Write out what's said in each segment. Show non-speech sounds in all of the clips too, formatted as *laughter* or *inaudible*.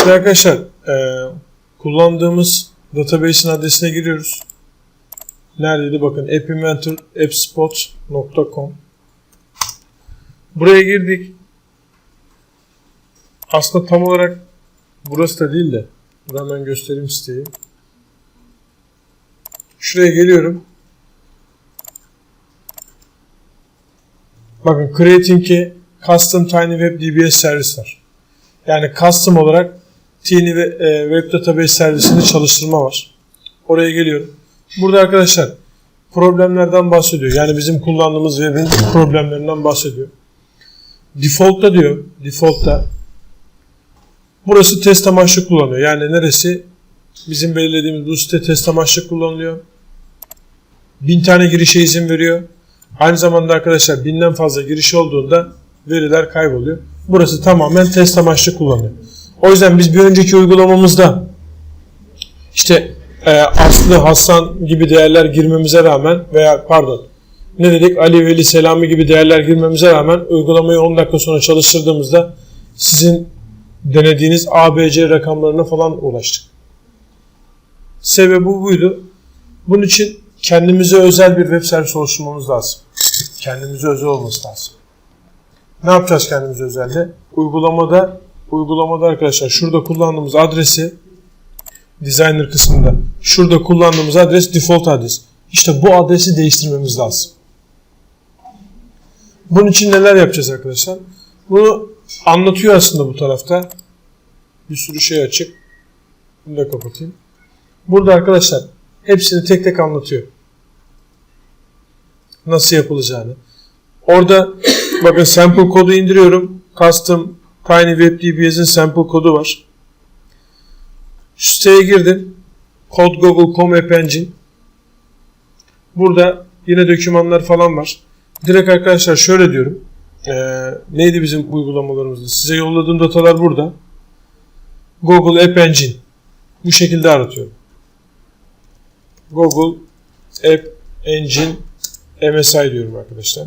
Şimdi arkadaşlar e, kullandığımız database'in adresine giriyoruz. Neredeydi bakın appinventor appspot.com Buraya girdik. Aslında tam olarak burası da değil de hemen göstereyim siteyi. Şuraya geliyorum. Bakın creating custom tiny web DBS servis var. Yani custom olarak Tiny ve e, web database servisini çalıştırma var. Oraya geliyorum. Burada arkadaşlar problemlerden bahsediyor. Yani bizim kullandığımız web'in problemlerinden bahsediyor. Default'ta diyor. Default'ta burası test amaçlı kullanıyor. Yani neresi? Bizim belirlediğimiz bu site test amaçlı kullanılıyor. Bin tane girişe izin veriyor. Aynı zamanda arkadaşlar binden fazla giriş olduğunda veriler kayboluyor. Burası tamamen test amaçlı kullanılıyor. O yüzden biz bir önceki uygulamamızda işte e, Aslı, Hasan gibi değerler girmemize rağmen veya pardon ne dedik Ali, Veli, Selami gibi değerler girmemize rağmen uygulamayı 10 dakika sonra çalıştırdığımızda sizin denediğiniz ABC rakamlarına falan ulaştık. Sebebi buydu. Bunun için kendimize özel bir web servis oluşturmamız lazım. Kendimize özel olması lazım. Ne yapacağız kendimize özelde? Uygulamada uygulamada arkadaşlar şurada kullandığımız adresi designer kısmında şurada kullandığımız adres default adres. İşte bu adresi değiştirmemiz lazım. Bunun için neler yapacağız arkadaşlar? Bunu anlatıyor aslında bu tarafta. Bir sürü şey açık. Bunu da kapatayım. Burada arkadaşlar hepsini tek tek anlatıyor. Nasıl yapılacağını. Orada bakın sample kodu indiriyorum. Custom Tiny Web DBS'in sample kodu var. Şu siteye girdim. CodeGoogle.com App Engine. Burada yine dokümanlar falan var. Direkt arkadaşlar şöyle diyorum. Ee, neydi bizim uygulamalarımızda? Size yolladığım datalar burada. Google App Engine. Bu şekilde aratıyorum. Google App Engine MSI diyorum arkadaşlar.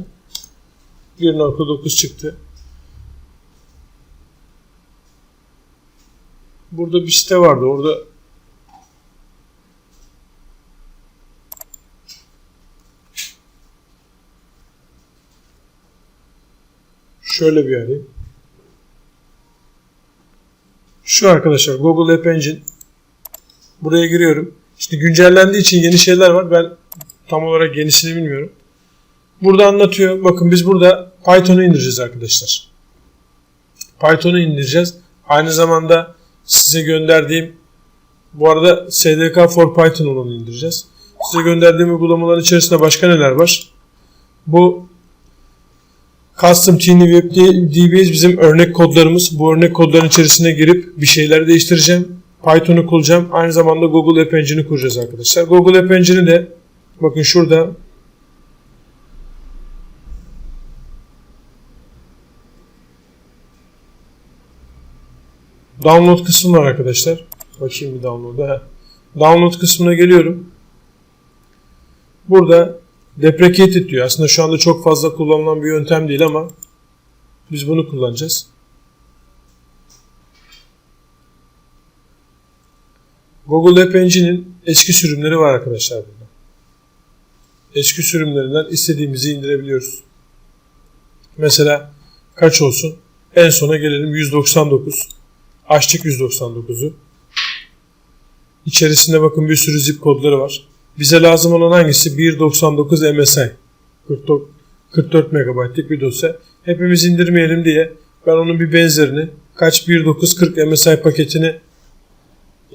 1.9 çıktı. Burada bir site vardı. Orada şöyle bir arayayım. Şu arkadaşlar Google App Engine buraya giriyorum. İşte güncellendiği için yeni şeyler var. Ben tam olarak yenisini bilmiyorum. Burada anlatıyor. Bakın biz burada Python'u indireceğiz arkadaşlar. Python'u indireceğiz. Aynı zamanda size gönderdiğim bu arada SDK for Python olanı indireceğiz. Size gönderdiğim uygulamaların içerisinde başka neler var? Bu Custom Web DBS bizim örnek kodlarımız. Bu örnek kodların içerisine girip bir şeyler değiştireceğim. Python'u kuracağım. Aynı zamanda Google App Engine'i kuracağız arkadaşlar. Google App Engine'i de bakın şurada Download kısmı var arkadaşlar. Bakayım bir download'a. Download kısmına geliyorum. Burada deprecated diyor. Aslında şu anda çok fazla kullanılan bir yöntem değil ama biz bunu kullanacağız. Google App Engine'in eski sürümleri var arkadaşlar burada. Eski sürümlerinden istediğimizi indirebiliyoruz. Mesela kaç olsun? En sona gelelim 199. Açtık 199'u. İçerisinde bakın bir sürü zip kodları var. Bize lazım olan hangisi? 1.99 MSI. 44, 44 MB'lik bir dosya. Hepimiz indirmeyelim diye ben onun bir benzerini kaç 1.940 MSI paketini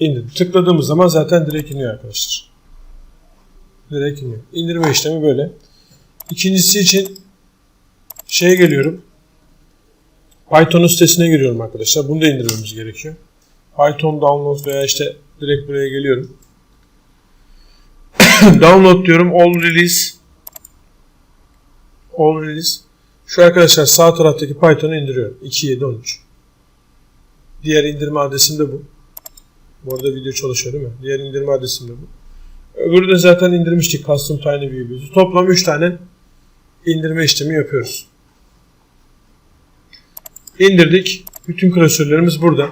indirdim. Tıkladığımız zaman zaten direkt iniyor arkadaşlar. Direkt iniyor. İndirme işlemi böyle. İkincisi için şeye geliyorum. Python'un sitesine giriyorum arkadaşlar. Bunu da indirmemiz gerekiyor. Python download veya işte direkt buraya geliyorum. *coughs* download diyorum. All release. All release. Şu arkadaşlar sağ taraftaki Python'u indiriyorum. 2.7.13. Diğer indirme adresim de bu. Bu arada video çalışıyor değil mi? Diğer indirme adresim de bu. Öbürü de zaten indirmiştik Custom Tiny View'u. Toplam 3 tane indirme işlemi yapıyoruz. İndirdik. Bütün klasörlerimiz burada.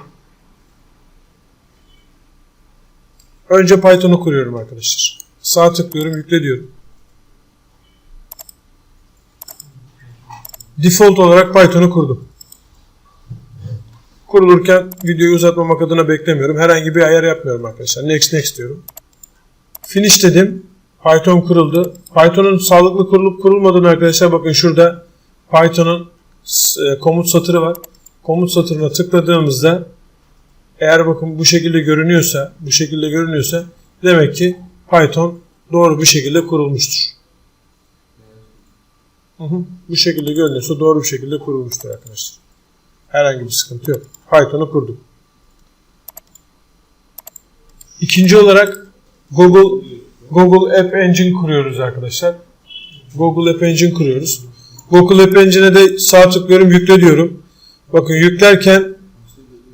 Önce Python'u kuruyorum arkadaşlar. Sağ tıklıyorum, yükle diyorum. Default olarak Python'u kurdum. Kurulurken videoyu uzatmamak adına beklemiyorum. Herhangi bir ayar yapmıyorum arkadaşlar. Next next diyorum. Finish dedim. Python kuruldu. Python'un sağlıklı kurulup kurulmadığını arkadaşlar bakın şurada Python'un komut satırı var. Komut satırına tıkladığımızda eğer bakın bu şekilde görünüyorsa, bu şekilde görünüyorsa demek ki Python doğru bir şekilde kurulmuştur. Hı hı. Bu şekilde görünüyorsa doğru bir şekilde kurulmuştur arkadaşlar. Herhangi bir sıkıntı yok. Python'u kurdum. İkinci olarak Google Google App Engine kuruyoruz arkadaşlar. Google App Engine kuruyoruz. Google App Engine'e de sağ tıklıyorum, yükle diyorum. Bakın yüklerken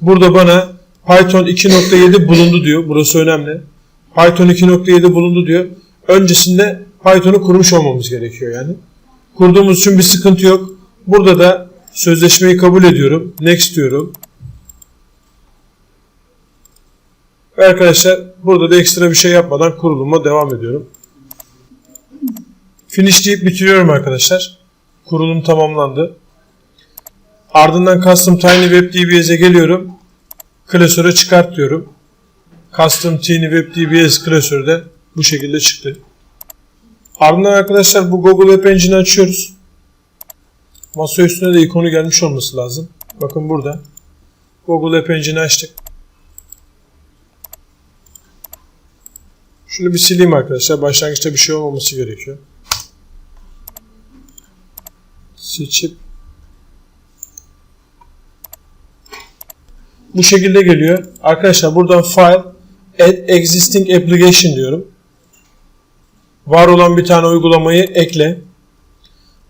burada bana Python 2.7 bulundu diyor. Burası önemli. Python 2.7 bulundu diyor. Öncesinde Python'u kurmuş olmamız gerekiyor yani. Kurduğumuz için bir sıkıntı yok. Burada da sözleşmeyi kabul ediyorum. Next diyorum. Ve arkadaşlar burada da ekstra bir şey yapmadan kuruluma devam ediyorum. Finish deyip bitiriyorum arkadaşlar. Kurulum tamamlandı. Ardından Custom Tiny Web DBS'e geliyorum. Klasöre çıkart diyorum. Custom Tiny Web DBS klasörü de bu şekilde çıktı. Ardından arkadaşlar bu Google App Engine'i açıyoruz. Masa üstüne de ikonu gelmiş olması lazım. Bakın burada. Google App Engine'i açtık. Şunu bir sileyim arkadaşlar. Başlangıçta bir şey olmaması gerekiyor. Seçip bu şekilde geliyor. Arkadaşlar buradan File Add Existing Application diyorum. Var olan bir tane uygulamayı ekle.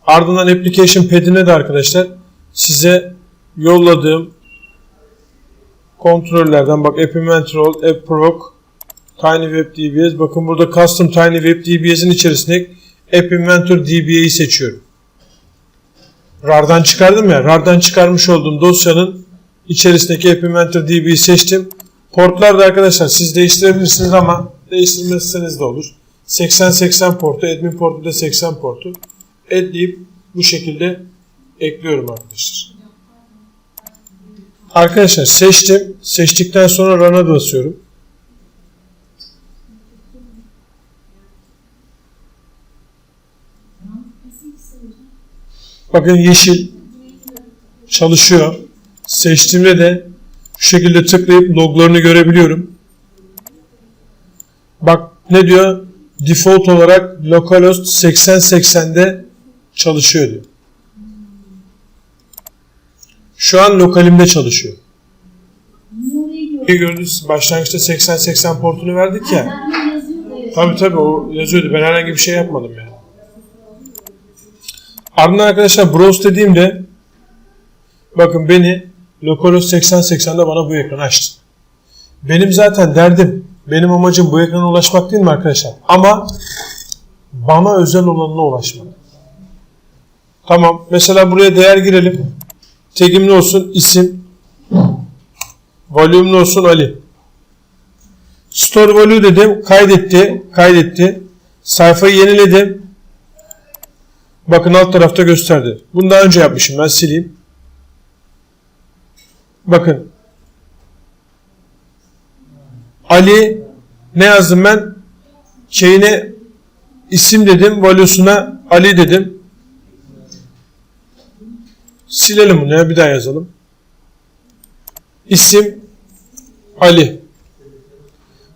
Ardından Application Pad'ine de arkadaşlar size yolladığım kontrollerden bak App Inventory, App Proc, Tiny Web DBS. Bakın burada Custom Tiny Web DBS'in içerisinde App Inventory DBA'yı seçiyorum. RAR'dan çıkardım ya. RAR'dan çıkarmış olduğum dosyanın içerisindeki App Inventory DB'yi seçtim. Portlar da arkadaşlar siz değiştirebilirsiniz ama değiştirmezseniz de olur. 80-80 portu, admin portu da 80 portu. Add bu şekilde ekliyorum arkadaşlar. Arkadaşlar seçtim. Seçtikten sonra Run'a basıyorum. Bakın yeşil çalışıyor. Seçtiğimde de şu şekilde tıklayıp loglarını görebiliyorum. Bak ne diyor? Default olarak localhost 8080'de çalışıyor diyor. Şu an lokalimde çalışıyor. Gördünüz başlangıçta 80-80 portunu verdik ya. Tabi tabi o yazıyordu. Ben herhangi bir şey yapmadım yani. Ardından arkadaşlar browse dediğimde bakın beni localhost 8080'de bana bu ekranı açtı. Benim zaten derdim, benim amacım bu ekrana ulaşmak değil mi arkadaşlar? Ama bana özel olanına ulaşmak. Tamam. Mesela buraya değer girelim. Tagim ne olsun? İsim. Volume ne olsun? Ali. Store value dedim. Kaydetti. Kaydetti. Sayfayı yeniledim. Bakın alt tarafta gösterdi. Bunu daha önce yapmışım. Ben sileyim. Bakın. Ali ne yazdım ben? Şeyine isim dedim. Value'suna Ali dedim. Silelim bunu ya bir daha yazalım. İsim Ali.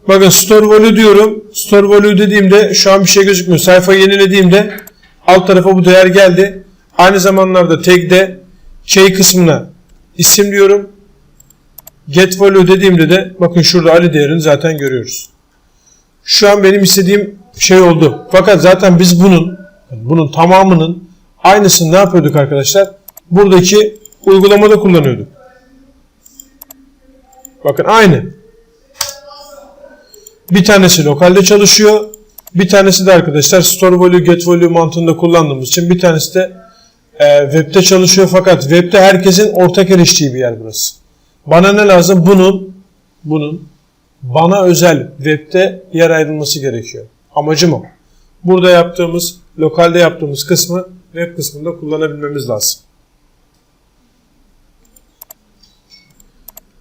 Bakın store value diyorum. Store value dediğimde şu an bir şey gözükmüyor. Sayfayı yenilediğimde alt tarafa bu değer geldi. Aynı zamanlarda tag'de key kısmına isim diyorum. Get value dediğimde de bakın şurada Ali değerini zaten görüyoruz. Şu an benim istediğim şey oldu. Fakat zaten biz bunun bunun tamamının aynısını ne yapıyorduk arkadaşlar? Buradaki uygulamada kullanıyorduk. Bakın aynı. Bir tanesi lokalde çalışıyor. Bir tanesi de arkadaşlar store value get value mantığında kullandığımız için bir tanesi de e, webde çalışıyor fakat webde herkesin ortak eriştiği bir yer burası. Bana ne lazım? Bunun bunun bana özel webde yer ayrılması gerekiyor. Amacım o. Burada yaptığımız, lokalde yaptığımız kısmı web kısmında kullanabilmemiz lazım.